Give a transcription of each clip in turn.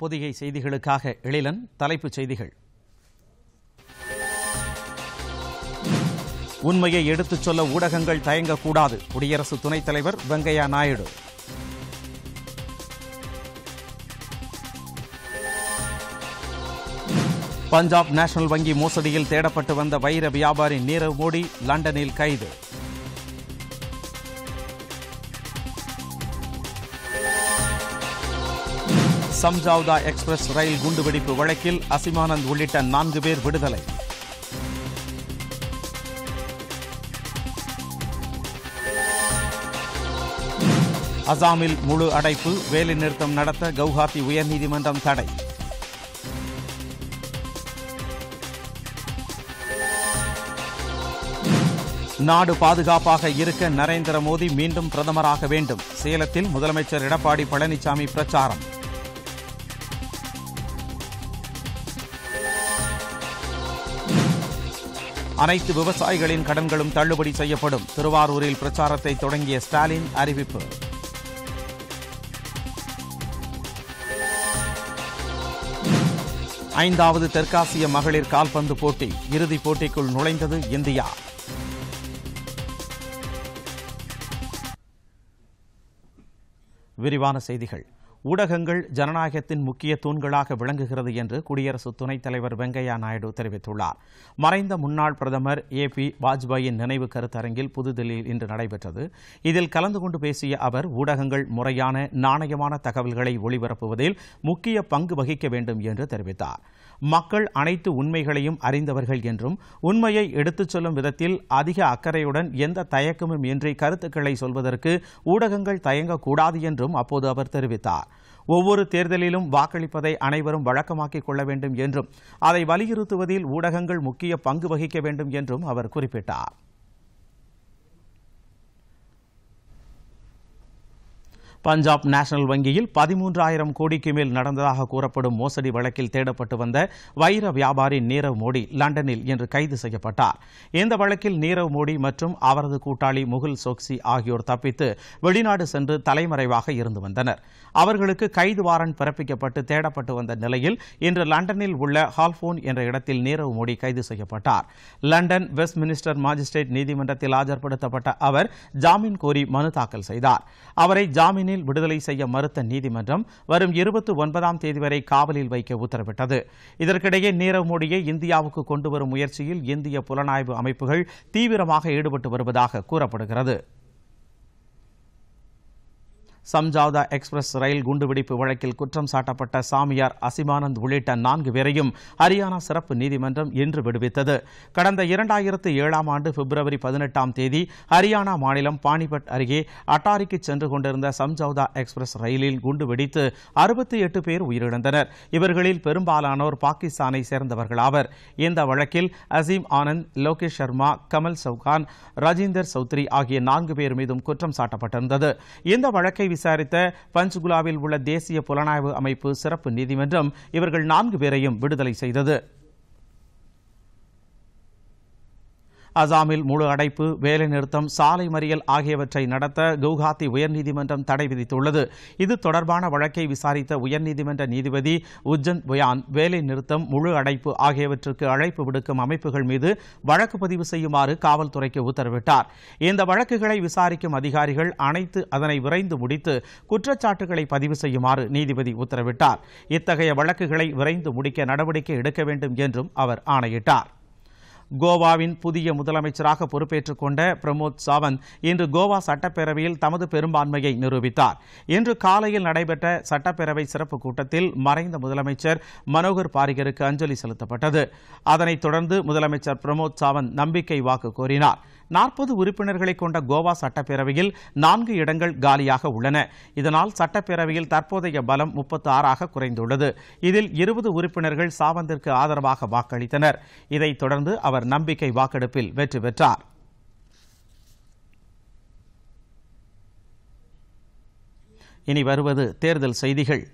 பொதிகை செய்திகளுக்காக எழிலன் தலைப்புச் செய்திகள். உண்மையை எடுத்துச் சொல்ல ஊடகங்கள் தயங்கக்கூடாது குடியரசு துணைத் தலைவர் வெங்கையா நாயுடு. பஞ்சாப் நேஷனல் வங்கி மோசடியில் தேடப்பட்டு வந்த வைர வியாபாரி நீரவ் மோடி லண்டனில் கைது. சம்ஜாவ்தா எக்ஸ்பிரஸ் ரயில் குண்டுவெடிப்பு வழக்கில் அசிமானந்த் உள்ளிட்ட நான்கு பேர் விடுதலை. அசாமில் முழு அடைப்பு வேலைநிறுத்தம் நடத்த கவுஹாத்தி உயர்நீதிமன்றம் தடை. நாடு பாதுகாப்பாக இருக்க நரேந்திர மோடி மீண்டும் பிரதமராக வேண்டும். சேலத்தில் முதலமைச்சர் எடப்பாடி பழனிசாமி பிரச்சாரம். அனைத்து விவசாயிகளின் கடன்களும் தள்ளுபடி செய்யப்படும். திருவாரூரில் பிரச்சாரத்தை தொடங்கிய ஸ்டாலின் அறிவிப்பு. ஐந்தாவது தெற்காசிய மகளிர் கால்பந்து போட்டி இறுதிப் போட்டிக்குள் நுழைந்தது இந்தியா. விரிவான செய்திகள். ஊடகங்கள் ஜனநாயகத்தின் முக்கிய தூண்களாக விளங்குகிறது என்று குடியரசு துணைத் தலைவர் வெங்கையா நாயுடு தெரிவித்துள்ளார். மறைந்த முன்னாள் பிரதமர் ஏ பி வாஜ்பாயின் நினைவு கருத்தரங்கில் புதுதில்லியில் இன்று நடைபெற்றது. இதில் கலந்து கொண்டு பேசிய அவர் ஊடகங்கள் முறையான நாணயமான தகவல்களை ஒளிபரப்புவதில் முக்கிய பங்கு வகிக்க வேண்டும் என்று தெரிவித்தார். மக்கள் அனைத்து உண்மைகளையும் அறிந்தவர்கள் என்றும் உண்மையை எடுத்துச் சொல்லும் விதத்தில் அதிக அக்கறையுடன் எந்த தயக்கமும் இன்றி கருத்துக்களை சொல்வதற்கு ஊடகங்கள் தயங்கக்கூடாது என்றும் அப்போது அவர் தெரிவித்தார். ஒவ்வொரு தேர்தலிலும் வாக்களிப்பதை அனைவரும் வழக்கமாக்கிக் கொள்ள வேண்டும் என்றும் அதை வலியுறுத்துவதில் ஊடகங்கள் முக்கிய பங்கு வகிக்க வேண்டும் என்றும் அவர் குறிப்பிட்டார். பஞ்சாப் நேஷனல் வங்கியில் பதிமூன்றாயிரம் கோடிக்கு மேல் நடந்ததாக கூறப்படும் மோசடி வழக்கில் தேடப்பட்டு வந்த வைர வியாபாரி நீரவ் மோடி லண்டனில் இன்று கைது செய்யப்பட்டார். இந்த வழக்கில் நீரவ் மோடி மற்றும் அவரது கூட்டாளி முகுல் சோக்சி ஆகியோர் தப்பித்து வெளிநாடு சென்று தலைமறைவாக இருந்து வந்தனர். அவர்களுக்கு கைது வாரண்ட் பிறப்பிக்கப்பட்டு தேடப்பட்டு வந்த நிலையில் இன்று லண்டனில் உள்ள ஹால்போன் என்ற இடத்தில் நீரவ் மோடி கைது செய்யப்பட்டார். லண்டன் வெஸ்ட் மினிஸ்டர் மாஜிஸ்ட்ரேட் நீதிமன்றத்தில் ஆஜர்படுத்தப்பட்ட அவர் ஜாமீன் கோரி மனு தாக்கல் செய்தார். அவரை ஜாமீன் ஜாமீனில் விடுதலை செய்ய மறுத்த நீதிமன்றம் வரும் இருபத்தி ஒன்பதாம் தேதி வரை காவலில் வைக்க உத்தரவிட்டது. இதற்கிடையே நீரவ் மோடியை இந்தியாவுக்கு கொண்டு வரும் முயற்சியில் இந்திய புலனாய்வு அமைப்புகள் தீவிரமாக ஈடுபட்டு வருவதாக கூறப்படுகிறது. சம்ஜாவ்தா எக்ஸ்பிரஸ் ரயில் குண்டுவெடிப்பு வழக்கில் குற்றம் சாட்டப்பட்ட சாமியார் அசிமானந்த் உள்ளிட்ட நான்கு பேரையும் ஹரியானா சிறப்பு நீதிமன்றம் இன்று விடுவித்தது. கடந்த இரண்டாயிரத்து ஏழாம் ஆண்டு பிப்ரவரி பதினெட்டாம் தேதி ஹரியானா மாநிலம் பானிபட் அருகே அட்டாரிக்கு சென்று கொண்டிருந்த சம்ஜாவ்தா எக்ஸ்பிரஸ் ரயிலில் குண்டு வெடித்து அறுபத்தி எட்டு பேர் உயிரிழந்தனர். இவர்களில் பெரும்பாலானோர் பாகிஸ்தானை சேர்ந்தவர்கள் ஆவர். இந்த வழக்கில் அசீம் ஆனந்த் லோகேஷ் சர்மா கமல் சவுகான் ராஜேந்தர் சௌத்ரி ஆகிய நான்கு பேர் மீதும் குற்றம் சாட்டப்பட்டிருந்தது. இந்த வழக்கை விசாரித்த பஞ்ச்குலாவில் உள்ள தேசிய புலனாய்வு அமைப்பு சிறப்பு நீதிமன்றம் இவர்கள் நான்கு பேரையும் விடுதலை செய்தது. அசாமில் முழு அடைப்பு வேலைநிறுத்தம் சாலை மறியல் ஆகியவற்றை நடத்த குவஹாத்தி உயர்நீதிமன்றம் தடை விதித்துள்ளது. இது தொடர்பான வழக்கை விசாரித்த உயர்நீதிமன்ற நீதிபதி உஜ்ஜன் புயான் வேலை நிறுத்தம் முழு அடைப்பு ஆகியவற்றுக்கு அழைப்பு விடுக்கும் அமைப்புகள் மீது வழக்கு பதிவு செய்யுமாறு காவல்துறைக்கு உத்தரவிட்டார். இந்த வழக்குகளை விசாரிக்கும் அதிகாரிகள் அனைத்து அதனை விரைந்து முடித்து குற்றச்சாட்டுகளை பதிவு செய்யுமாறு நீதிபதி உத்தரவிட்டார். இத்தகைய வழக்குகளை விரைந்து முடிக்க நடவடிக்கை எடுக்க வேண்டும் என்றும் அவர் ஆணையிட்டார். கோவாவின் புதிய முதலமைச்சராக பொறுப்பேற்றுக் கொண்ட பிரமோத் சாவந்த் இன்று கோவா சட்டப்பேரவையில் தமது பெரும்பான்மையை நிரூபித்தார். இன்று காலையில் நடைபெற்ற சட்டப்பேரவை சிறப்பு கூட்டத்தில் மறைந்த முதலமைச்சர் மனோகர் பாரிகருக்கு அஞ்சலி செலுத்தப்பட்டது. அதனைத் தொடர்ந்து முதலமைச்சர் பிரமோத் சாவந்த் நம்பிக்கை வாக்கு கோரினார். நாற்பது உறுப்பினர்களை கொண்ட கோவா சட்டப்பேரவையில் நான்கு இடங்கள் காலியாக உள்ளன. இதனால் சட்டப்பேரவையில் தற்போதைய பலம் முப்பத்து ஆறாக குறைந்துள்ளது. இதில் இருபது உறுப்பினர்கள் சாவந்திற்கு ஆதரவாக வாக்களித்தனர். இதைத் தொடர்ந்து அவர் நம்பிக்கை வாக்கெடுப்பில் வெற்றி பெற்றார். இனி வருவது தேர்தல் செய்திகள்.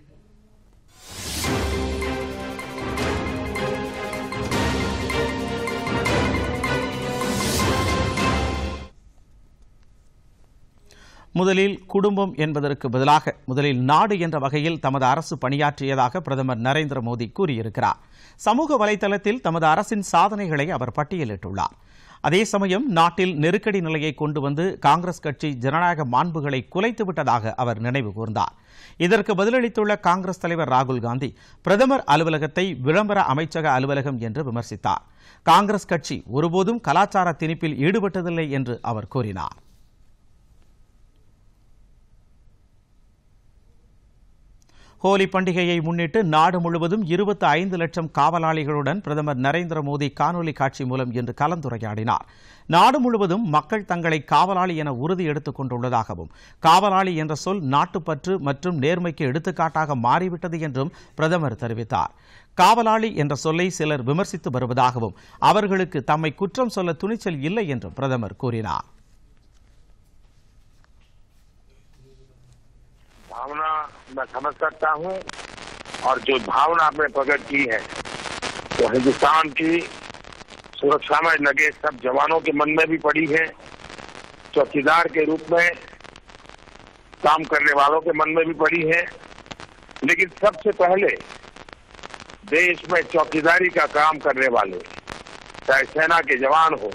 முதலில் குடும்பம் என்பதற்கு பதிலாக முதலில் நாடு என்ற வகையில் தமது அரசு பணியாற்றியதாக பிரதமர் நரேந்திர மோடி கூறியிருக்கிறார். சமூக வலைதளத்தில் தமது அரசின் சாதனைகளை அவர் பட்டியலிட்டுள்ளார். அதே சமயம் நாட்டில் நெருக்கடி நிலையை கொண்டு வந்து காங்கிரஸ் கட்சி ஜனநாயக மாண்புகளை குலைத்து விட்டதாக அவர் நினைவு கூர்ந்தார். இதற்கு பதிலளித்துள்ள காங்கிரஸ் தலைவர் ராகுல் காந்தி பிரதமர் அலுவலகத்தை விளம்பர அமைச்சக அலுவலகம் என்று விமர்சித்தார். காங்கிரஸ் கட்சி ஒருபோதும் கலாச்சார திணிப்பில் ஈடுபட்டதில்லை என்று அவர் கூறினார். ஹோலி பண்டிகையை முன்னிட்டு நாடு முழுவதும் இருபத்தி ஐந்து லட்சம் காவலாளிகளுடன் பிரதமர் நரேந்திர மோடி காணொலி காட்சி மூலம் இன்று கலந்துரையாடினார். நாடு முழுவதும் மக்கள் தங்களை காவலாளி என உறுதி எடுத்துக் கொண்டுள்ளதாகவும் காவலாளி என்ற சொல் நாட்டுப்பற்று மற்றும் நேர்மைக்கு எடுத்துக்காட்டாக மாறிவிட்டது என்றும் பிரதமர் தெரிவித்தார். காவலாளி என்ற சொல்லை சிலர் விமர்சித்து வருவதாகவும் அவர்களுக்கு தம்மை குற்றம் சொல்ல துணிச்சல் இல்லை என்றும் பிரதமர் கூறினார். भावना मैं समझ सकता हूँ और जो भावना आपने प्रकट की है, वो तो हिंदुस्तान की सुरक्षा में लगे सब जवानों के मन में भी पड़ी है चौकीदार के रूप में काम करने वालों के मन में भी पड़ी है। लेकिन सबसे पहले देश में चौकीदारी का काम करने वाले, चाहे सेना के जवान हो,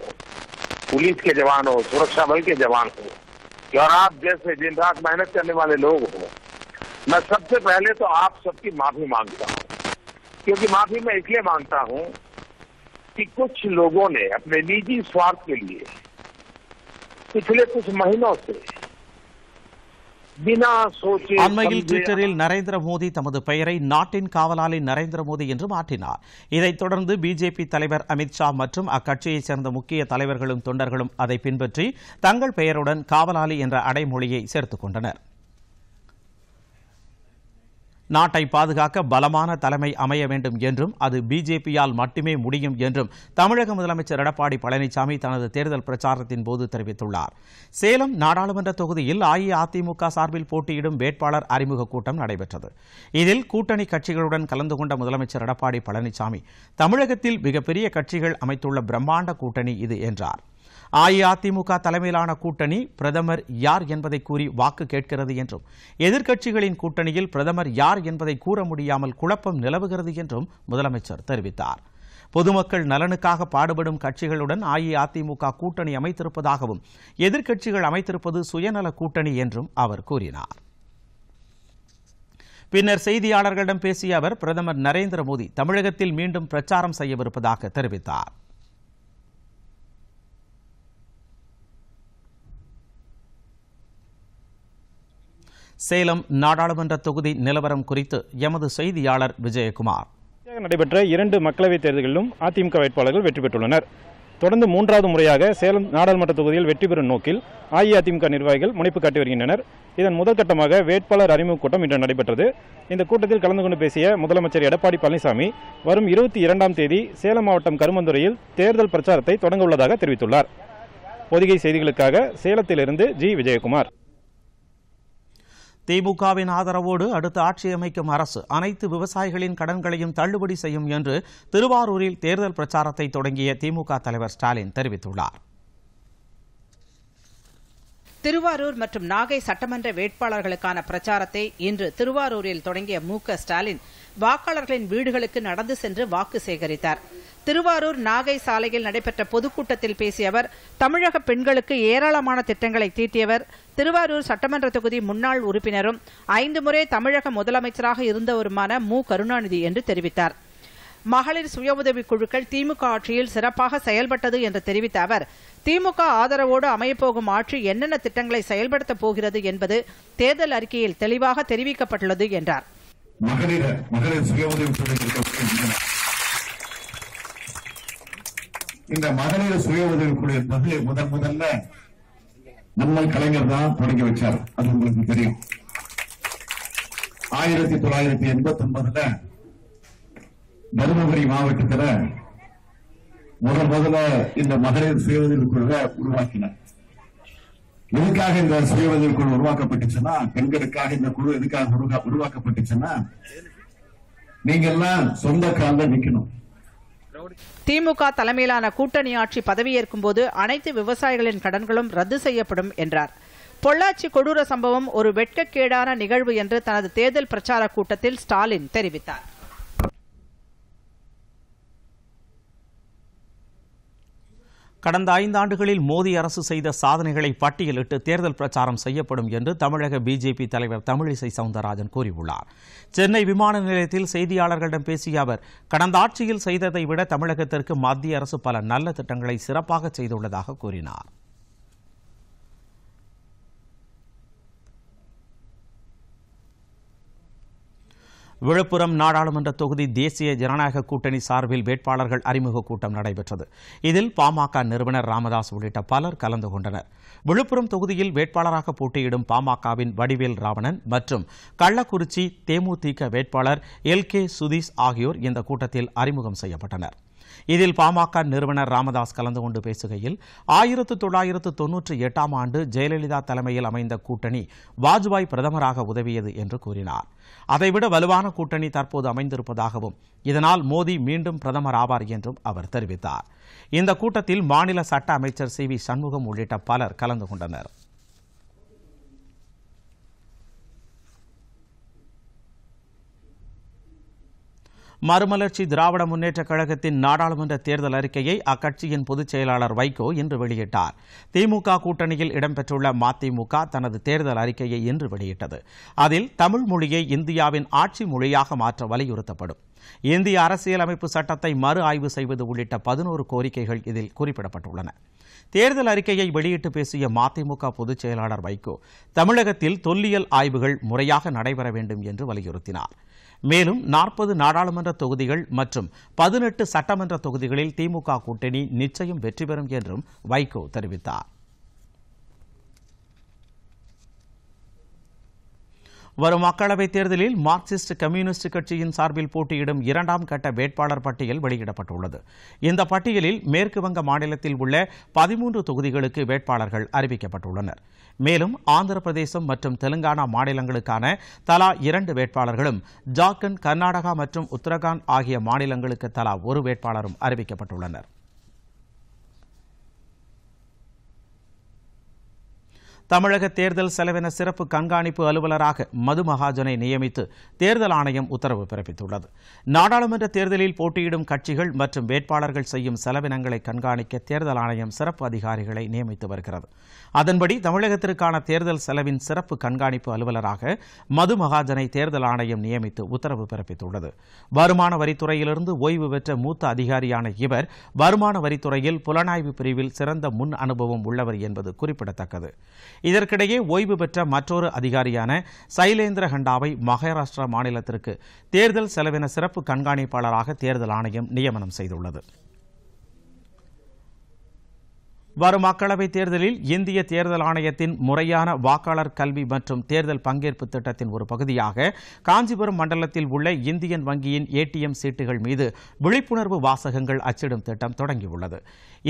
पुलिस के जवान हो, सुरक्षा बल के जवान हो और आप जैसे दिन रात मेहनत करने वाले लोग हो, मैं सबसे पहले तो आप सबकी माफ़ी माँगता हूँ। क्योंकि माफ़ी मैं इसलिए माँगता हूँ कि कुछ लोगों ने अपने निजी स्वार्थ के लिए पिछले कुछ महीनों से அண்மையில் ட்விட்டரில் நரேந்திர மோடி தமது பெயரை நாட்டின் காவலாளி நரேந்திர மோடி என்று மாற்றினார். இதைத் தொடர்ந்து பிஜேபி தலைவர் அமித் ஷா மற்றும் அக்கட்சியைச் சேர்ந்த முக்கிய தலைவர்களும் தொண்டர்களும் அதை பின்பற்றி தங்கள் பெயருடன் காவலாளி என்ற அடைமொழியை சேர்த்துக் கொண்டனர். நாட்டை பாதுகாக்க பலமான தலைமை அமைய வேண்டும் என்றும் அது பிஜேபியால் மட்டுமே முடியும் என்றும் தமிழக முதலமைச்சர் எடப்பாடி பழனிசாமி தனது தேர்தல் பிரச்சாரத்தின் போது தெரிவித்துள்ளார். சேலம் நாடாளுமன்ற தொகுதியில் அஇஅதிமுக சார்பில் போட்டியிடும் வேட்பாளர் அறிமுக கூட்டம் நடைபெற்றது. இதில் கூட்டணி கட்சிகளுடன் கலந்து கொண்ட முதலமைச்சர் எடப்பாடி பழனிசாமி தமிழகத்தில் மிகப்பெரிய கட்சிகள் அமைத்துள்ள பிரம்மாண்ட கூட்டணி இது என்றார். அஇஅதிமுக தலைமையிலான கூட்டணி பிரதமர் யார் என்பதை கூறி வாக்கு கேட்கிறது என்றும் எதிர்க்கட்சிகளின் கூட்டணியில் பிரதமர் யார் என்பதை கூற முடியாமல் குழப்பம் நிலவுகிறது என்றும் முதலமைச்சர் தெரிவித்தார். பொதுமக்கள் நலனுக்காக பாடுபடும் கட்சிகளுடன் அஇஅதிமுக கூட்டணி அமைத்திருப்பதாகவும் எதிர்க்கட்சிகள் அமைத்திருப்பது சுயநல கூட்டணி என்றும் அவர் கூறினார். பின்னர் செய்தியாளர்களிடம் பேசிய அவர் பிரதமர் நரேந்திர மோடி தமிழகத்தில் மீண்டும் பிரச்சாரம் செய்யவிருப்பதாக தெரிவித்தார். சேலம் நாடாளுமன்ற தொகுதி நிலவரம் குறித்து எமது செய்தியாளர் விஜயகுமார். நடைபெற்ற இரண்டு மக்களவைத் தேர்தலிலும் அதிமுக வேட்பாளர்கள் வெற்றி பெற்றுள்ளனர். தொடர்ந்து மூன்றாவது முறையாக சேலம் நாடாளுமன்ற தொகுதியில் வெற்றி பெறும் நோக்கில் அஇஅதிமுக நிர்வாகிகள் முனைப்பு காட்டி வருகின்றனர். இதன் முதற்கட்டமாக வேட்பாளர் அறிமுக கூட்டம் இன்று நடைபெற்றது. இந்த கூட்டத்தில் கலந்து கொண்டு பேசிய முதலமைச்சர் எடப்பாடி பழனிசாமி வரும் இருபத்தி இரண்டாம் தேதி சேலம் மாவட்டம் கருமந்துறையில் தேர்தல் பிரச்சாரத்தை தொடங்க உள்ளதாக தெரிவித்துள்ளார். பொதிகை செய்திகளுக்காக சேலத்திலிருந்து ஜி. விஜயகுமார். திமுகவின் ஆதரவோடு அடுத்த ஆட்சி அமைக்கும் அரசு அனைத்து விவசாயிகளின் கடன்களையும் தள்ளுபடி செய்யும் என்று திருவாரூரில் தேர்தல் பிரச்சாரத்தை தொடங்கிய திமுக தலைவர் ஸ்டாலின் தெரிவித்துள்ளார். திருவாரூர் மற்றும் நாகை சட்டமன்ற வேட்பாளர்களுக்கான பிரச்சாரத்தை இன்று திருவாரூரில் தொடங்கிய மு ஸ்டாலின் வாக்காளர்களின் வீடுகளுக்கு நடந்து சென்று வாக்கு சேகரித்தார். திருவாரூர் நாகை சாலையில் நடைபெற்ற பொதுக்கூட்டத்தில் பேசிய அவர் தமிழக பெண்களுக்கு ஏராளமான திட்டங்களை தீட்டியவர் திருவாரூர் சட்டமன்ற தொகுதி முன்னாள் உறுப்பினரும் ஐந்து முறை தமிழக முதலமைச்சராக இருந்தவருமான மு. கருணாநிதி என்று தெரிவித்தார். மகளிர் சுய உதவிக் குழுக்கள் திமுக ஆட்சியில் சிறப்பாக செயல்பட்டது என்று தெரிவித்த அவர் திமுக ஆதரவோடு அமையப்போகும் ஆட்சி என்னென்ன திட்டங்களை செயல்படுத்தப் போகிறது என்பது தேர்தல் அறிக்கையில் தெளிவாக தெரிவிக்கப்பட்டுள்ளது என்றார். இந்த மகளிர் சுய உதவி குழு என்பது முதன் முதல்ல நம்ம கலைஞர் தான் தொடங்கி வச்சார் அது உங்களுக்கு தெரியும். ஆயிரத்தி தொள்ளாயிரத்தி எண்பத்தி ஒன்பதுல தருமபுரி மாவட்டத்துல முதல் முதல்ல இந்த மகளிர் சுய குழுவை உருவாக்கினார். எதுக்காக இந்த சுய குழு உருவாக்கப்பட்டுச்சுன்னா பெண்களுக்காக இந்த குழு எதுக்காக உருவாக்கப்பட்டுச்சுன்னா நீங்க எல்லாம் சொந்த காலில் நிக்கணும். திமுக தலைமையிலான கூட்டணி ஆட்சி பதவியேற்கும் போது அனைத்து விவசாயிகளின் கடன்களும் ரத்து செய்யப்படும் என்றார். பொள்ளாச்சி கொடூர சம்பவம் ஒரு வெட்கக்கேடான நிகழ்வு என்று தனது தேர்தல் பிரச்சார கூட்டத்தில் ஸ்டாலின் தெரிவித்தார். கடந்த ஐந்தாண்டுகளில் மோடி அரசு செய்த சாதனைகளை பட்டியலிட்டு தேர்தல் பிரச்சாரம் செய்யப்படும் என்று தமிழக பிஜேபி தலைவர் தமிழிசை சவுந்தரராஜன் கூறியுள்ளார். சென்னை விமான நிலையத்தில் செய்தியாளர்களிடம் பேசிய அவர் கடந்த ஆட்சியில் செய்ததை விட தமிழகத்திற்கு மத்திய அரசு பல நல்ல திட்டங்களை சிறப்பாக செய்துள்ளதாக கூறினார். விழுப்புரம் நாடாளுமன்ற தொகுதி தேசிய ஜனநாயக கூட்டணி சார்பில் வேட்பாளர்கள் அறிமுக கூட்டம் நடைபெற்றது. இதில் பாமக நிறுவனர் ராமதாஸ் உள்ளிட்ட பலர் கலந்து கொண்டனர். விழுப்புரம் தொகுதியில் வேட்பாளராக போட்டியிடும் பாமகவின் வடிவேல் ராவணன் மற்றும் கள்ளக்குறிச்சி தேமுதிக வேட்பாளர் எல் கே சுதீஷ் ஆகியோர் இந்த கூட்டத்தில் அறிமுகம் செய்யப்பட்டனர். இதில் பாமக நிறுவனர் ராமதாஸ் கலந்து கொண்டு பேசுகையில் ஆயிரத்து தொள்ளாயிரத்து தொன்னூற்றி எட்டாம் ஆண்டு ஜெயலலிதா தலைமையில் அமைந்த கூட்டணி வாஜ்பாய் பிரதமராக உதவியது என்று கூறினார். அதைவிட வலுவான கூட்டணி தற்போது அமைந்திருப்பதாகவும் இதனால் மோடி மீண்டும் பிரதமர் ஆவார் என்றும் அவர் தெரிவித்தார். இந்த கூட்டத்தில் மாநில சட்ட அமைச்சர் சி வி சண்முகம் உள்ளிட்ட பலர் கலந்து கொண்டனர். மறுமலர்ச்சி திராவிட முன்னேற்றக் கழகத்தின் நாடாளுமன்ற தேர்தல் அறிக்கையை அக்கட்சியின் பொதுச் செயலாளர் வைகோ இன்று வெளியிட்டார். திமுக கூட்டணியில் இடம்பெற்றுள்ள மதிமுக தனது தேர்தல் அறிக்கையை இன்று வெளியிட்டது. அதில் தமிழ் மொழியை இந்தியாவின் ஆட்சி மொழியாக மாற்ற வலியுறுத்தப்படும். இந்திய அரசியலமைப்பு சட்டத்தை மறு ஆய்வு செய்வது உள்ளிட்ட பதினோரு கோரிக்கைகள் இதில் குறிப்பிடப்பட்டுள்ளன. தேர்தல் அறிக்கையை வெளியிட்டு பேசிய மதிமுக பொதுச் செயலாளர் வைகோ தமிழகத்தில் தொல்லியல் ஆய்வுகள் முறையாக நடைபெற வேண்டும் என்று வலியுறுத்தினார். மேலும் நாற்பது நாடாளுமன்ற தொகுதிகள் மற்றும் பதினெட்டு சட்டமன்ற தொகுதிகளில் திமுக கூட்டணி நிச்சயம் வெற்றி பெறும் என்றும் வைகோ தெரிவித்தார். வரும் மக்களவைத் தேர்தலில் மார்க்சிஸ்ட் கம்யூனிஸ்ட் கட்சியின் சார்பில் போட்டியிடும் இரண்டாம் கட்ட வேட்பாளர் பட்டியல் வெளியிடப்பட்டுள்ளது. இந்த பட்டியலில் மேற்கு வங்க மாநிலத்தில் உள்ள பதிமூன்று தொகுதிகளுக்கு வேட்பாளர்கள் அறிவிக்கப்பட்டுள்ளனர். மேலும் ஆந்திர பிரதேசம் மற்றும் தெலுங்கானா மாநிலங்களுக்கான தலா இரண்டு வேட்பாளர்களும் ஜார்க்கண்ட் கர்நாடகா மற்றும் உத்தரகாண்ட் ஆகிய மாநிலங்களுக்கு தலா ஒரு வேட்பாளரும் அறிவிக்கப்பட்டுள்ளனர். தமிழக தேர்தல் செலவின சிறப்பு கண்காணிப்பு அலுவலராக மது மகாஜனை நியமித்து தேர்தல் ஆணையம் உத்தரவு பிறப்பித்துள்ளது. நாடாளுமன்ற தேர்தலில் போட்டியிடும் கட்சிகள் மற்றும் வேட்பாளர்கள் செய்யும் செலவினங்களை கண்காணிக்க தேர்தல் ஆணையம் சிறப்பு அதிகாரிகளை நியமித்து வருகிறது. அதன்படி தமிழகத்திற்கான தேர்தல் செலவின் சிறப்பு கண்காணிப்பு அலுவலராக மது மகாஜனை தேர்தல் ஆணையம் நியமித்து உத்தரவு பிறப்பித்துள்ளது. வருமான வரித்துறையிலிருந்து ஓய்வு பெற்ற மூத்த அதிகாரியான இவர் வருமான வரித்துறையில் புலனாய்வு பிரிவில் சிறந்த முன் அனுபவம் உள்ளவர் என்பது குறிப்பிடத்தக்கது. இதற்கிடையே ஓய்வு பெற்ற மற்றொரு அதிகாரியான சைலேந்திர ஹண்டாவை மகாராஷ்டிரா மாநிலத்திற்கு தேர்தல் செலவின சிறப்பு கண்காணிப்பாளராக தேர்தல் ஆணையம் நியமனம் செய்துள்ளது. வரும் மக்களவைத் தேர்தலில் இந்திய தேர்தல் ஆணையத்தின் முறையான வாக்காளர் கல்வி மற்றும் தேர்தல் பங்கேற்பு திட்டத்தின் ஒரு பகுதியாக காஞ்சிபுரம் மண்டலத்தில் உள்ள இந்தியன் வங்கியின் ஏடிஎம் சீட்டுகள் மீது விழிப்புணர்வு வாசகங்கள் அச்சிடும் திட்டம் தொடங்கியுள்ளது.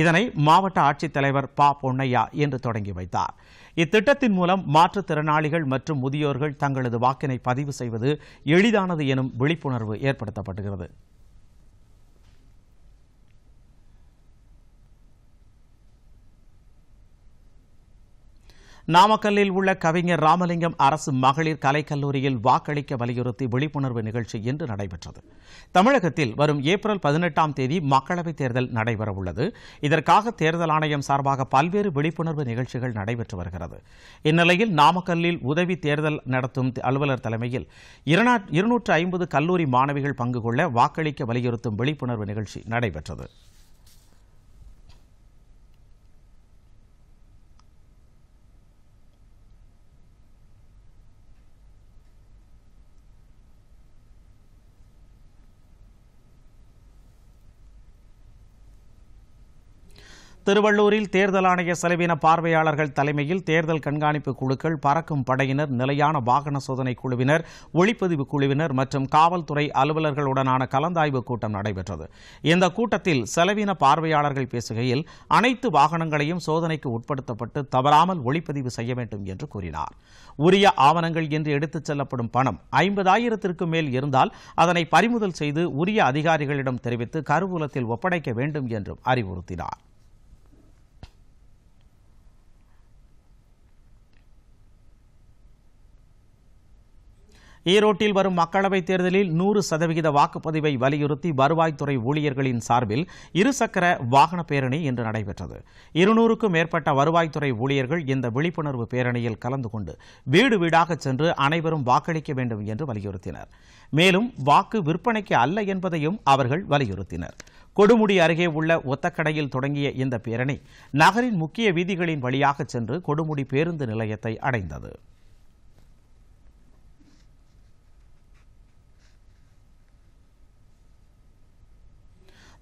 இதனை மாவட்ட ஆட்சித்தலைவர் பா. பொன்னையா இன்று தொடங்கி வைத்தார். இத்திட்டத்தின் மூலம் மாற்றுத்திறனாளிகள் மற்றும் முதியோர்கள் தங்களது வாக்கினை பதிவு செய்வது எளிதானது எனும் விழிப்புணர்வு ஏற்படுத்தப்படுகிறது நாமக்கல்லில் உள்ள கவிஞர் ராமலிங்கம் அரசு மகளிர் கலைக்கல்லூரியில் வாக்களிக்க வலியுறுத்தி விழிப்புணர்வு நிகழ்ச்சி இன்று நடைபெற்றது. தமிழகத்தில் வரும் ஏப்ரல் பதினெட்டாம் தேதி மக்களவைத் தேர்தல் நடைபெறவுள்ளது. இதற்காக தேர்தல் ஆணையம் சார்பாக பல்வேறு விழிப்புணர்வு நிகழ்ச்சிகள் நடைபெற்று வருகிறது. இந்நிலையில் நாமக்கல்லில் உதவி தேர்தல் நடத்தும் அலுவலர் தலைமையில் இருநூற்று ஐம்பது கல்லூரி மாணவிகள் பங்கு கொள்ள வாக்களிக்க வலியுறுத்தும் விழிப்புணர்வு நிகழ்ச்சி நடைபெற்றது. திருவள்ளூரில் தேர்தல் ஆணைய செலவின பார்வையாளர்கள் தலைமையில் தேர்தல் கண்காணிப்பு குழுக்கள் பறக்கும் படையினர் நிலையான வாகன சோதனை குழுவினர் ஒளிப்பதிவு குழுவினர் மற்றும் காவல்துறை அலுவலர்களுடனான கலந்தாய்வு கூட்டம் நடைபெற்றது. இந்த கூட்டத்தில் செலவின பார்வையாளர்கள் பேசுகையில் அனைத்து வாகனங்களையும் சோதனைக்கு உட்படுத்தப்பட்டு தவறாமல் ஒளிப்பதிவு செய்ய வேண்டும் என்று கூறினார். உரிய ஆவணங்கள் என்று எடுத்துச் செல்லப்படும் பணம் ஐம்பதாயிரத்திற்கும் மேல் இருந்தால் அதனை பறிமுதல் செய்து உரிய அதிகாரிகளிடம் தெரிவித்து கருவூலத்தில் ஒப்படைக்க வேண்டும் என்றும் அறிவுறுத்தினார். ஈரோட்டில் வரும் மக்களவைத் தேர்தலில் நூறு சதவிகித வாக்குப்பதிவை வலியுறுத்தி வருவாய்த்துறை ஊழியர்களின் சார்பில் இருசக்கர வாகன பேரணி இன்று நடைபெற்றது. இருநூறுக்கும் மேற்பட்ட வருவாய்த்துறை ஊழியர்கள் இந்த விழிப்புணர்வு பேரணியில் கலந்து கொண்டு வீடு வீடாக சென்று அனைவரும் வாக்களிக்க வேண்டும் என்று வலியுறுத்தினர். மேலும் வாக்கு விற்பனைக்கு அல்ல என்பதையும் அவர்கள் வலியுறுத்தினர். கொடுமுடி அருகே உள்ள ஒத்தக்கடையில் தொடங்கிய இந்த பேரணி நகரின் முக்கிய வீதிகளின் வழியாக சென்று கொடுமுடி பேருந்து நிலையத்தை அடைந்தது.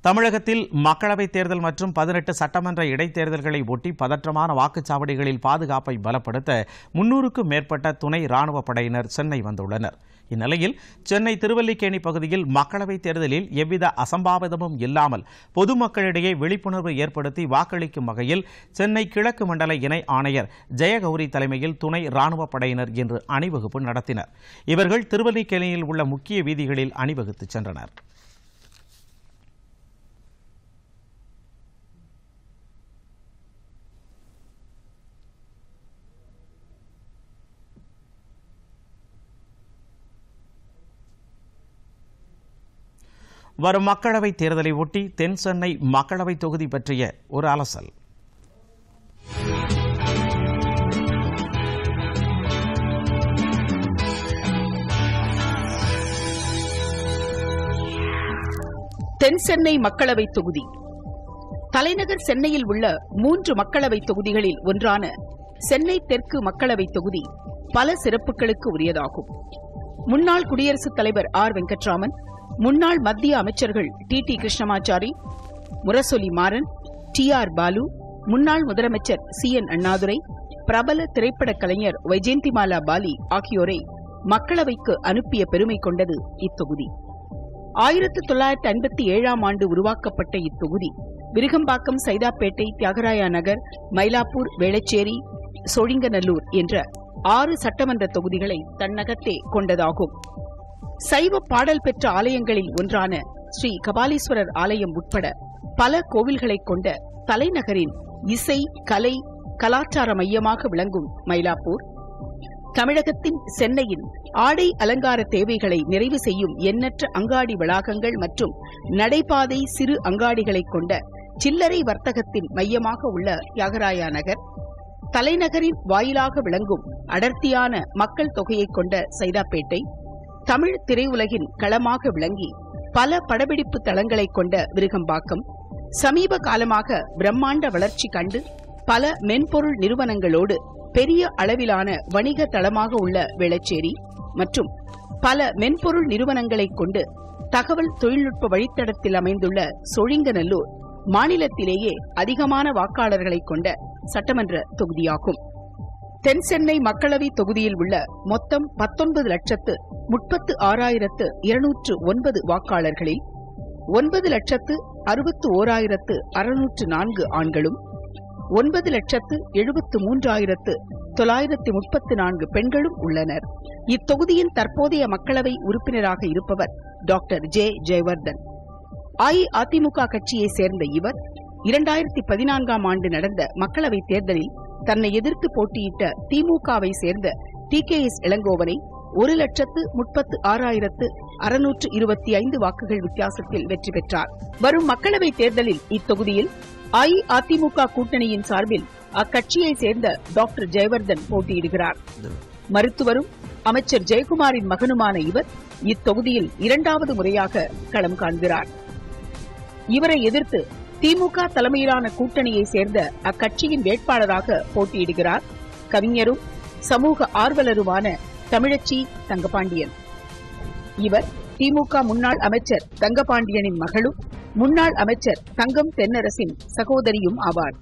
தமிழகத்தில் மக்களவைத் தேர்தல் மற்றும் பதினெட்டு சட்டமன்ற இடைத்தேர்தல்களை ஒட்டி பதற்றமான வாக்குச்சாவடிகளில் பாதுகாப்பை பலப்படுத்த முன்னூறுக்கும் மேற்பட்ட துணை ராணுவ படையினர் சென்னை வந்துள்ளனர். இந்நிலையில் சென்னை திருவல்லிக்கேணி பகுதியில் மக்களவைத் தேர்தலில் எவ்வித அசம்பாவிதமும் இல்லாமல் பொதுமக்களிடையே விழிப்புணர்வு ஏற்படுத்தி வாக்களிக்கும் வகையில் சென்னை கிழக்கு மண்டல இணை ஆணையர் ஜெயகௌரி தலைமையில் துணை ராணுவ படையினர் இன்று அணிவகுப்பு நடத்தினர். இவர்கள் திருவல்லிக்கேணியில் உள்ள முக்கிய வீதிகளில் அணிவகுத்து சென்றனர். வரும் மக்களவைத் தேர்தலை ஒட்டி தென் சென்னை மக்களவைத் தொகுதி பற்றிய ஒரு அலசல். தென் சென்னை மக்களவை தொகுதி. தலைநகர் சென்னையில் உள்ள மூன்று மக்களவை தொகுதிகளில் ஒன்றான சென்னை தெற்கு மக்களவை தொகுதி பல சிறப்புகளுக்கு உரியதாகும். முன்னாள் குடியரசுத் தலைவர் ஆர் வெங்கட்ராமன் முன்னாள் மத்திய அமைச்சர்கள் T. T. Krishnamachari Murasoli Maran T. R. Baalu முன்னாள் முதலமைச்சர் சி. என். அண்ணாதுரை பிரபல திரைப்படக் கலைஞர் வைஜெயந்திமாலா பாலி ஆகியோரை மக்களவைக்கு அனுப்பிய பெருமை கொண்டது இத்தொகுதி. ஆயிரத்து தொள்ளாயிரத்து ஐம்பத்தி ஏழாம் ஆண்டு உருவாக்கப்பட்ட இத்தொகுதி விருகம்பாக்கம் சைதாப்பேட்டை தியாகராயா நகர் மயிலாப்பூர் வேளச்சேரி சோழிங்கநல்லூர் என்ற ஆறு சட்டமன்ற தொகுதிகளை தன்னகத்தே கொண்டதாகும். சைவ பாடல் பெற்ற ஆலயங்களில் ஒன்றான ஸ்ரீ கபாலீஸ்வரர் ஆலயம் உட்பட பல கோவில்களைக் கொண்ட தலைநகரின் இசை கலை கலாச்சார மையமாக விளங்கும் மயிலாப்பூர். தமிழகத்தின் சென்னையின் ஆடை அலங்கார தேவைகளை நிறைவு செய்யும் எண்ணற்ற அங்காடி வளாகங்கள் மற்றும் நடைபாதை சிறு அங்காடிகளை கொண்ட சில்லறை வர்த்தகத்தின் மையமாக உள்ள தியாகராயா நகர் தலைநகரின் வாயிலாக விளங்கும் அடர்த்தியான மக்கள் தொகையை கொண்ட சைதாப்பேட்டை தமிழ் திரையுலகின் களமாக விளங்கி பல படப்பிடிப்பு தளங்களைக் கொண்ட விருகம்பாக்கம் சமீப காலமாக பிரம்மாண்ட வளர்ச்சி கண்டு பல மென்பொருள் நிறுவனங்களோடு பெரிய அளவிலான வணிக தளமாக உள்ள வேளச்சேரி மற்றும் பல மென்பொருள் நிறுவனங்களைக் கொண்டு தகவல் தொழில்நுட்ப வழித்தடத்தில் அமைந்துள்ள சொழிங்கநல்லூர் மாநிலத்திலேயே அதிகமான வாக்காளர்களை கொண்ட சட்டமன்ற தொகுதியாகும். தென் சென்னை மக்களவை தொகுதியில் உள்ள மொத்தம் பத்தொன்பது லட்சத்து முப்பத்து ஆறாயிரத்து இருநூற்று ஒன்பது வாக்காளர்களில் ஒன்பது லட்சத்து அறுபத்து ஓராயிரத்து அறுநூற்று நான்கு ஆண்களும் ஒன்பது லட்சத்து எழுபத்து மூன்றாயிரத்து தொள்ளாயிரத்து முப்பத்து நான்கு பெண்களும் உள்ளனர். இத்தொகுதியின் தற்போதைய மக்களவை உறுப்பினராக இருப்பவர் டாக்டர் ஜே. ஜெயவர்தன். அஇஅதிமுக கட்சியை சேர்ந்த இவர் இரண்டாயிரத்தி பதினான்காம் ஆண்டு நடந்த மக்களவைத் தேர்தலில் தன்னை எதிர்த்து போட்டியிட்ட திமுகவை சேர்ந்த டி கே எஸ் இளங்கோவனை ஒரு லட்சத்து முப்பத்து ஆறாயிரத்து அறுநூற்று இருபத்தி ஐந்து வாக்குகள் வித்தியாசத்தில் வெற்றி பெற்றார். வரும் மக்களவைத் தேர்தலில் இத்தொகுதியில் அஇஅதிமுக கூட்டணியின் சார்பில் அக்கட்சியை சேர்ந்த டாக்டர் ஜெயவர்தன் போட்டியிடுகிறார். மருத்துவரும் அமைச்சர் ஜெயக்குமாரின் மகனுமான இவர் இத்தொகுதியில் இரண்டாவது முறையாக களம் காண்கிறார். இவரை எதிர்த்து திமுக தலைமையிலான கூட்டணியை சேர்ந்த அக்கட்சியின் வேட்பாளராக போட்டியிடுகிறார் கவிஞரும் சமூக ஆர்வலருமான தமிழச்சி தங்கபாண்டியன். இவர் திமுக முன்னாள் அமைச்சர் தங்கபாண்டியனின் மகளும் முன்னாள் அமைச்சர் தங்கம் தென்னரசின் சகோதரியும் ஆவார்.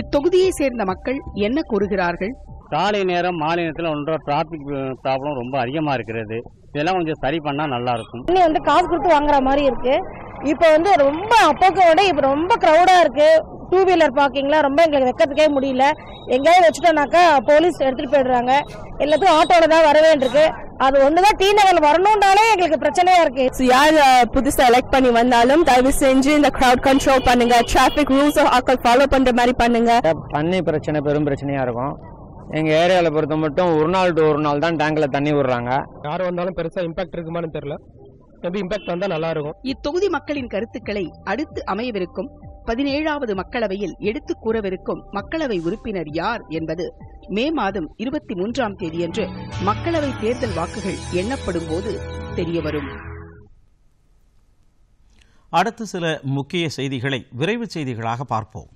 இத்தொகுதியை சேர்ந்த மக்கள் என்ன கூறுகிறார்கள்? காலை நேரம் மாலை நேரத்தில் ஒன்றரை டிராபிக் ப்ராப்ளம் ரொம்ப அதிகமாக இருக்கிறது. இதெல்லாம் கொஞ்சம் சரி பண்ணால் நல்லா இருக்கும். வந்து காசு கொடுத்து வாங்குற மாதிரி இருக்கு. இப்போ வந்து ரொம்ப அப்போக்கை விட இப்போ ரொம்ப க்ரௌடா இருக்கு. டூ வீலர் பார்க்கிங்லாம் ரொம்ப எங்களுக்கு வைக்கிறதுக்கே முடியல. எங்கேயாவது வச்சுட்டோம்னாக்கா போலீஸ் எடுத்துட்டு போயிடுறாங்க. எல்லாத்தையும் ஆட்டோல தான் வர வேண்டியிருக்கு. அது ஒண்ணுதான் டி நகர் வரணும்னாலே எங்களுக்கு பிரச்சனையா இருக்கு. யார் புதுசா எலெக்ட் பண்ணி வந்தாலும் தயவு செஞ்சு இந்த கிரவுட் கண்ட்ரோல் பண்ணுங்க. டிராபிக் ரூல்ஸ் ஆக்கள் ஃபாலோ பண்ற மாதிரி பண்ணுங்க. தண்ணி பிரச்சனை பெரும் பிரச்சனையாக இருக்கும். எங்கள் ஏரியாவில் பொறுத்த மட்டும் ஒரு நாள் டு ஒரு நாள் தான் டேங்கில் தண்ணி விடுறாங்க. யார் வந்தாலும் பெருசா இம்பாக்ட் இருக்குமான்னு தெரியல. மேபி இம்பாக்ட் வந்தா நல்லா இருக்கும் இத்தொகுதி மக்களின் கருத்துக்களை அடுத்து அமையவிருக்கும் பதினேழாவது மக்களவையில் எடுத்துக் கூறவிருக்கும் மக்களவை உறுப்பினர் யார் என்பது மே மாதம் இருபத்தி மூன்றாம் தேதியன்று மக்களவை தேர்தல் வாக்குகள் எண்ணப்படும் போது தெரியவரும் அடுத்து சில முக்கிய செய்திகளை விரைவு செய்திகளாக பார்ப்போம்.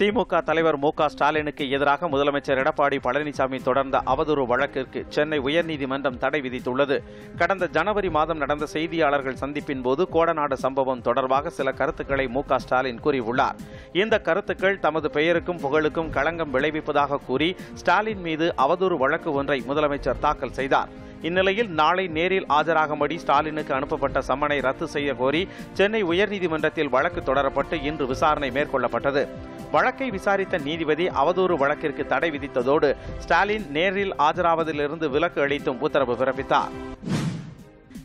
திமுக தலைவர் மு க ஸ்டாலினுக்கு எதிராக முதலமைச்சர் எடப்பாடி பழனிசாமி தொடர்ந்த அவதூறு வழக்கிற்கு சென்னை உயர்நீதிமன்றம் தடை விதித்துள்ளது. கடந்த ஜனவரி மாதம் நடந்த செய்தியாளர்கள் சந்திப்பின் போது கோடநாடு சம்பவம் தொடர்பாக சில கருத்துக்களை மு ஸ்டாலின் கூறியுள்ளார். இந்த கருத்துக்கள் தமது பெயருக்கும் புகழுக்கும் களங்கம் விளைவிப்பதாக கூறி ஸ்டாலின் மீது அவதூறு வழக்கு ஒன்றை முதலமைச்சர் தாக்கல் செய்தார். இந்நிலையில் நாளை நேரில் ஆஜராகும்படி ஸ்டாலினுக்கு அனுப்பப்பட்ட சம்மனை ரத்து செய்ய கோரி சென்னை உயர்நீதிமன்றத்தில் வழக்கு தொடரப்பட்டு இன்று விசாரணை மேற்கொள்ளப்பட்டது. வழக்கை விசாரித்த நீதிபதி அவதூறு வழக்கிற்கு தடை விதித்ததோடு ஸ்டாலின் நேரில் ஆஜராவதிலிருந்து விலக்கு அளித்தும் உத்தரவு பிறப்பித்தார்.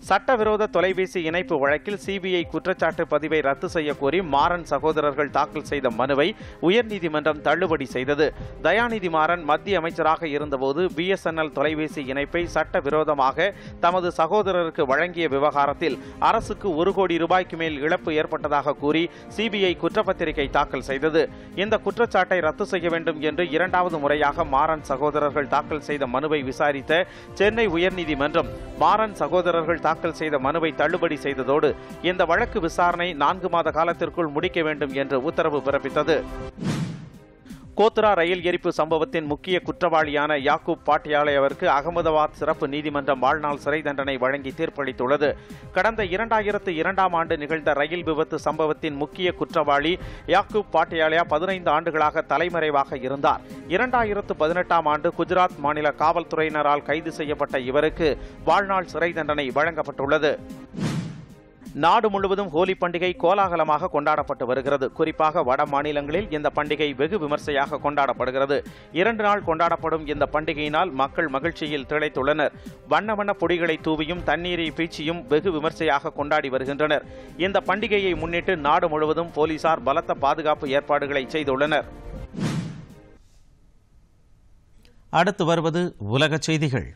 சட்டவிரோத தொலைபேசி இணைப்பு வழக்கில் சிபிஐ குற்றச்சாட்டு பதிவை ரத்து செய்யக்கோரி கோரி மாறன் சகோதரர்கள் தாக்கல் செய்த மனுவை உயர்நீதிமன்றம் தள்ளுபடி செய்தது. தயாநிதி மாறன் மத்திய அமைச்சராக இருந்தபோது பிஎஸ்என்எல் தொலைபேசி இணைப்பை சட்டவிரோதமாக தமது சகோதரருக்கு வழங்கிய விவகாரத்தில் அரசுக்கு ஒரு கோடி ரூபாய்க்கு மேல் இழப்பு ஏற்பட்டதாக கூறி சிபிஐ குற்றப்பத்திரிகை தாக்கல் செய்தது. இந்த குற்றச்சாட்டை ரத்து செய்ய வேண்டும் என்று இரண்டாவது முறையாக மாறன் சகோதரர்கள் தாக்கல் செய்த மனுவை விசாரித்த சென்னை உயர்நீதிமன்றம் மாறன் சகோதரர்கள் தாக்கல் செய்த மனுவை தள்ளுபடி செய்ததோடு இந்த வழக்கு விசாரணை நான்கு மாத காலத்திற்குள் முடிக்க வேண்டும் என்று உத்தரவு பிறப்பித்தது. கோத்ரா ரயில் எரிப்பு சம்பவத்தின் முக்கிய குற்றவாளியான யாக்கூப் பாட்டியாலையவருக்கு அகமதாபாத் சிறப்பு நீதிமன்றம் வாழ்நாள் சிறை தண்டனை வழங்கி தீர்ப்பளித்துள்ளது. கடந்த இரண்டாயிரத்து இரண்டாம் ஆண்டு நிகழ்ந்த ரயில் விபத்து சம்பவத்தின் முக்கிய குற்றவாளி யாக்கூப் பாட்டியாலயா பதினைந்து ஆண்டுகளாக தலைமறைவாக இருந்தார். இரண்டாயிரத்து பதினெட்டாம் ஆண்டு குஜராத் மாநில காவல்துறையினரால் கைது செய்யப்பட்ட இவருக்கு வாழ்நாள் சிறை தண்டனை வழங்கப்பட்டுள்ளது. நாடு முழுவதும் ஹோலி பண்டிகை கோலாகலமாக கொண்டாடப்பட்டு வருகிறது. குறிப்பாக வட மாநிலங்களில் இந்த பண்டிகை வெகு விமர்சையாக கொண்டாடப்படுகிறது. இரண்டு நாள் கொண்டாடப்படும் இந்த பண்டிகையினால் மக்கள் மகிழ்ச்சியில் திளைத்துள்ளனர். வண்ண வண்ண பொடிகளை தூவியும் தண்ணீரை பீச்சியும் வெகு விமர்சையாக கொண்டாடி வருகின்றனர். இந்த பண்டிகையை முன்னிட்டு நாடு முழுவதும் போலீசார் பலத்த பாதுகாப்பு ஏற்பாடுகளை செய்துள்ளனர். அடுத்து வருவது உலகச் செய்திகள்.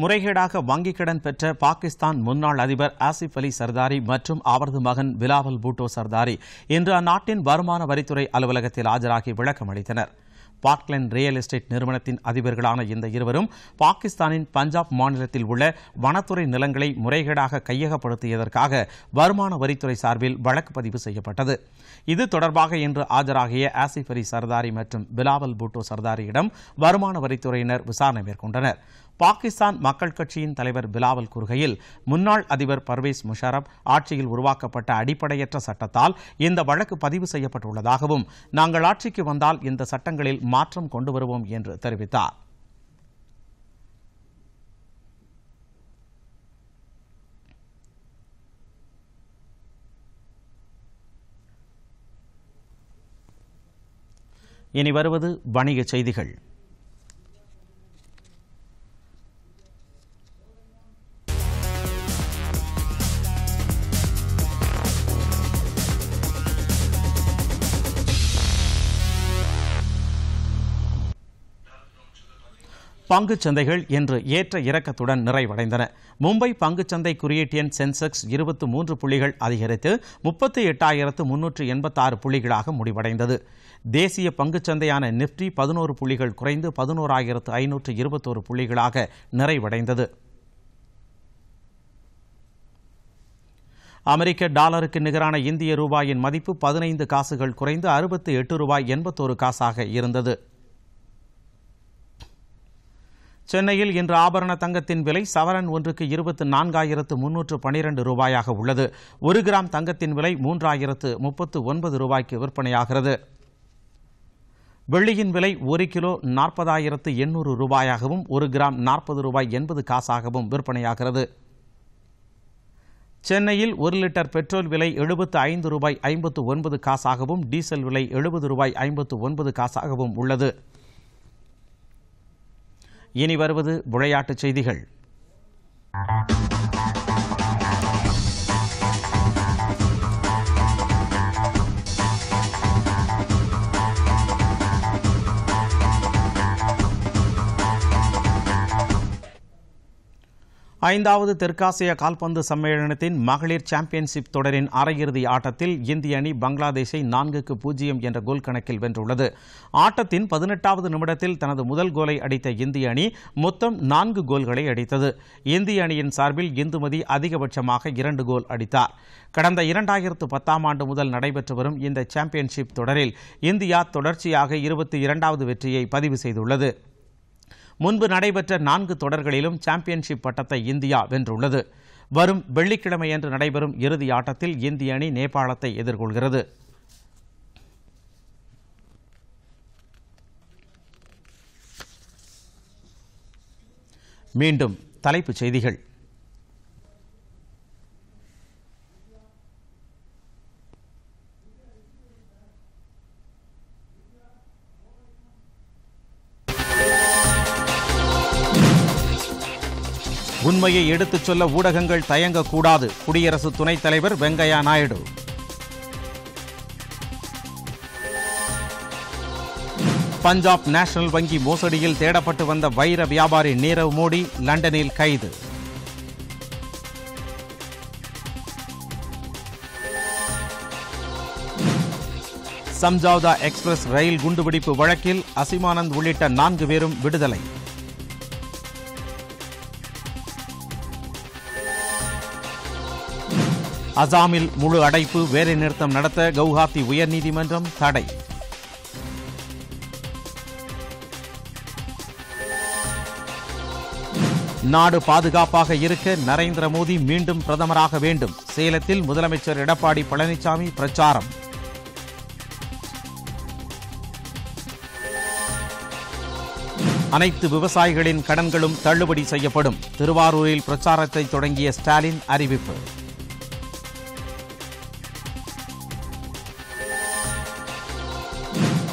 முறைகேடாக வங்கிக் கடன் பெற்ற பாகிஸ்தான் முன்னாள் அதிபர் ஆசிப் அலி சர்தாரி மற்றும் அவரது மகன் பிலாவல் பூட்டோ சர்தாரி இன்று அந்நாட்டின் வருமான வரித்துறை அலுவலகத்தில் ஆஜராகி விளக்கம் அளித்தனர். பார்க்லேண்ட் ரியல் எஸ்டேட் நிறுவனத்தின் அதிபர்களான இந்த இருவரும் பாகிஸ்தானின் பஞ்சாப் மாநிலத்தில் உள்ள வனத்துறை நிலங்களை முறைகேடாக கையகப்படுத்தியதற்காக வருமான வரித்துறை சார்பில் வழக்கு பதிவு செய்யப்பட்டது. இது தொடர்பாக இன்று ஆஜராகிய ஆசிப் அலி சர்தாரி மற்றும் பிலாவல் பூட்டோ சர்தாரியிடம் வருமான வரித்துறையினர் விசாரணை மேற்கொண்டனர். பாகிஸ்தான் மக்கள் கட்சியின் தலைவர் பிலாவல் கூறுகையில் முன்னாள் அதிபர் பர்வேஸ் முஷாரப் ஆட்சியில் உருவாக்கப்பட்ட அடிப்படையற்ற சட்டத்தால் இந்த வழக்கு பதிவு செய்யப்பட்டுள்ளதாகவும் நாங்கள் ஆட்சிக்கு வந்தால் இந்த சட்டங்களில் மாற்றம் கொண்டு வருவோம் என்று தெரிவித்தார். இனி வருவது வணிகச் செய்திகள். பங்குச் சந்தைகள் இன்று ஏற்ற இறக்கத்துடன் நிறைவடைந்தன. மும்பை பங்குச் சந்தை குறியீட்டு எண் சென்செக்ஸ் இருபத்தி மூன்று புள்ளிகள் அதிகரித்து முப்பத்தி எட்டாயிரத்து முன்னூற்று எண்பத்தாறு புள்ளிகளாக முடிவடைந்தது. தேசிய பங்குச் சந்தையான நிப்டி பதினோரு புள்ளிகள் குறைந்து பதினோராயிரத்து ஐநூற்று இருபத்தோரு புள்ளிகளாக நிறைவடைந்தது. அமெரிக்க டாலருக்கு நிகரான இந்திய ரூபாயின் மதிப்பு பதினைந்து காசுகள் குறைந்து அறுபத்தி எட்டு ரூபாய் எண்பத்தோரு காசாக இருந்தது. சென்னையில் இன்று ஆபரண தங்கத்தின் விலை சவரன் ஒன்றுக்கு இருபத்து நான்காயிரத்து முன்னூற்று பனிரெண்டு ரூபாயாக உள்ளது. ஒரு கிராம் தங்கத்தின் விலை மூன்றாயிரத்து முப்பத்து ஒன்பது ரூபாய்க்கு விற்பனையாகிறது. வெள்ளியின் விலை ஒரு கிலோ நாற்பதாயிரத்து எண்ணூறு ரூபாயாகவும் ஒரு கிராம் நாற்பது ரூபாய் எண்பது காசாகவும் விற்பனையாகிறது. சென்னையில் ஒரு லிட்டர் பெட்ரோல் விலை எழுபத்து ஐந்து ரூபாய் ஐம்பத்து ஒன்பது காசாகவும் டீசல் விலை எழுபது ரூபாய் ஐம்பத்து ஒன்பது காசாகவும் உள்ளது. இனி வருவது விளையாட்டுச் செய்திகள். ஐந்தாவது தெற்காசிய கால்பந்து சம்மேளனத்தின் மகளிர் சாம்பியன்ஷிப் தொடரின் அரையிறுதி ஆட்டத்தில் இந்திய அணி பங்களாதேஷை நான்குக்கு பூஜ்ஜியம் என்ற கோல் கணக்கில் வென்றுள்ளது. ஆட்டத்தின் பதினெட்டாவது நிமிடத்தில் தனது முதல் கோலை அடித்த இந்திய அணி மொத்தம் நான்கு கோல்களை அடித்தது. இந்திய அணியின் சார்பில் இந்துமதி அதிகபட்சமாக இரண்டு கோல் அடித்தார். கடந்த இரண்டாயிரத்து பத்தாம் ஆண்டு முதல் நடைபெற்று வரும் இந்த சாம்பியன்ஷிப் தொடரில் இந்தியா தொடர்ச்சியாக இருபத்தி இரண்டாவது வெற்றியை பதிவு செய்துள்ளது. முன்பு நடைபெற்ற நான்கு தொடர்களிலும் சாம்பியன்ஷிப் பட்டத்தை இந்தியா வென்றுள்ளது. வரும் வெள்ளிக்கிழமையன்று நடைபெறும் இறுதி ஆட்டத்தில் இந்திய அணி நேபாளத்தை எதிர்கொள்கிறது. மீண்டும் தலைப்புச் செய்திகள். உண்மையை எடுத்துச் சொல்ல ஊடகங்கள் தயங்கக்கூடாது. குடியரசு துணைத் தலைவர் வெங்கையா நாயுடு. பஞ்சாப் நேஷனல் வங்கி மோசடியில் தேடப்பட்டு வந்த வைர வியாபாரி நீரவ் மோடி லண்டனில் கைது. சம்ஜாவ்தா எக்ஸ்பிரஸ் ரயில் குண்டுபிடிப்பு வழக்கில் அசிமானந்த் உள்ளிட்ட நான்கு பேரும் விடுதலை. அசாமில் முழு அடைப்பு வேலை நிறுத்தம் நடத்த கவுஹாத்தி உயர்நீதிமன்றம் தடை. நாடு பாதுகாப்பாக இருக்க நரேந்திர மோடி மீண்டும் பிரதமராக வேண்டும். சேலத்தில் முதலமைச்சர் எடப்பாடி பழனிசாமி பிரச்சாரம். அனைத்து விவசாயிகளின் கடன்களும் தள்ளுபடி செய்யப்படும். திருவாரூரில் பிரச்சாரத்தை தொடங்கிய ஸ்டாலின் அறிவிப்பு.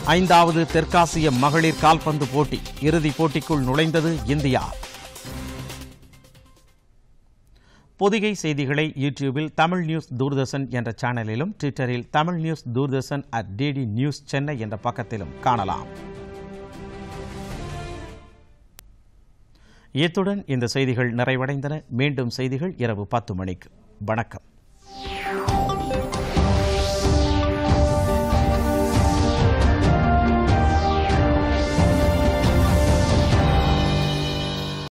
ஐந்தாவது தெற்காசிய மகளிர் கால்பந்து போட்டி இறுதிப் போட்டிக்குள் நுழைந்தது இந்தியா. பொதிகை செய்திகளை யூடியூபில் தமிழ் நியூஸ் தூர்தர்ஷன் என்ற சேனலிலும் ட்விட்டரில் Tamil news Doordarshan at DD news Chennai என்ற பக்கத்திலும் காணலாம். இத்துடன் இந்த செய்திகள் நிறைவடைந்தன. மீண்டும் செய்திகள் இரவு பத்து மணிக்கு. வணக்கம்.